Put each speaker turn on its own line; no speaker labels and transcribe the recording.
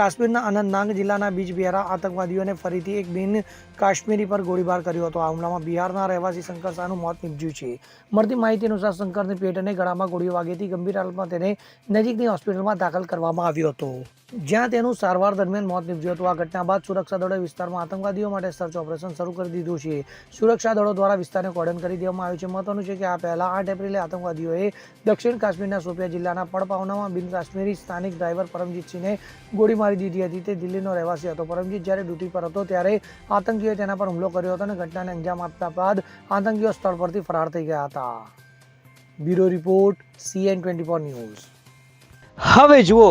કાશ્મીરના અનંતનાગ જિલ્લાના બીજબિહારા આતંકવાદીઓને ફરીથી એક બિન કાશ્મીરી પર ગોળીબાર કર્યો હતો. આ હુમલામાં બિહારના રહેવાસી શંકર શાહનું મોત નિપજ્યું છે. મળતી માહિતી અનુસાર શંકરની પેટ અને ગળામાં ગોળીઓ વાગીથી ગંભીર હાલતમાં તેને નજીકની હોસ્પિટલમાં દાખલ કરવામાં આવ્યો હતો. જ્યાં તેનું સારવાર દરમિયાન મોત નીપજ્યું હતું. આ ઘટના બાદ સુરક્ષા દળોએ વિસ્તારમાં આતંકવાદીઓ માટે સર્ચ ઓપરેશન શરૂ કરી દીધું છે. સુરક્ષા દળો દ્વારા વિસ્તારને કોર્ડન કરી દેવામાં આવ્યું છે. મહત્વનું છે કે આ પહેલા આઠ એપ્રિલે આતંકવાદીઓએ દક્ષિણ કાશ્મીરના સોપિયા જિલ્લાના પડપાવનામાં બિન કાશ્મીરી સ્થાનિક ડ્રાઈવર પરમજીતસિંહને ગોળી મારી દીધી હતી. તે દિલ્હીનો રહેવાસી હતો. પરમજીત જ્યારે ડ્યુટી પર હતો ત્યારે આતંકીઓએ તેના પર હુમલો કર્યો હતો અને ઘટનાને અંજામ આપતા બાદ આતંકીઓ સ્થળ પરથી ફરાર થઈ ગયા હતા. Bureau report CN twenty four news.
હવે જુઓ